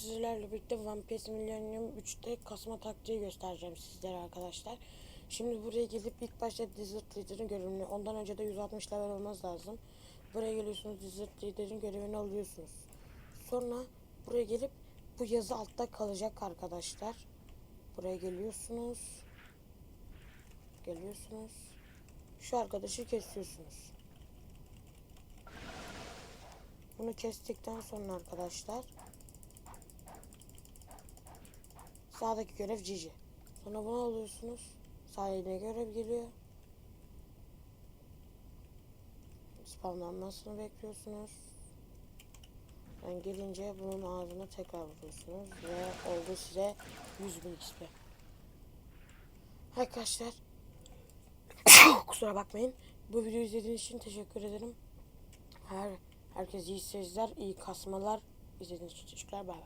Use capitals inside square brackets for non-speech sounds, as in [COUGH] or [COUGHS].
One Piece Millennium 3'te kasma taktiği göstereceğim sizlere arkadaşlar. Şimdi buraya gelip ilk başta Desert Leader'ın görevini, ondan önce de 160 level olmaz lazım. Buraya geliyorsunuz Desert Leader'ın görevini alıyorsunuz. Sonra buraya gelip bu yazı altta kalacak arkadaşlar. Buraya geliyorsunuz. Geliyorsunuz. Şu arkadaşı kesiyorsunuz. Bunu kestikten sonra arkadaşlar sağdaki görev Cici. Sonra bunu alıyorsunuz. Sahile görev geliyor. Spamlanmasını bekliyorsunuz. Ben gelince bunun ağzına tekrar vuruyorsunuz ve oldu size 100 bin XP. Arkadaşlar [COUGHS] kusura bakmayın. Bu videoyu izlediğiniz için teşekkür ederim. Her herkes iyi seyirler, iyi kasmalar. İzlediğiniz için teşekkürler. Bay bay.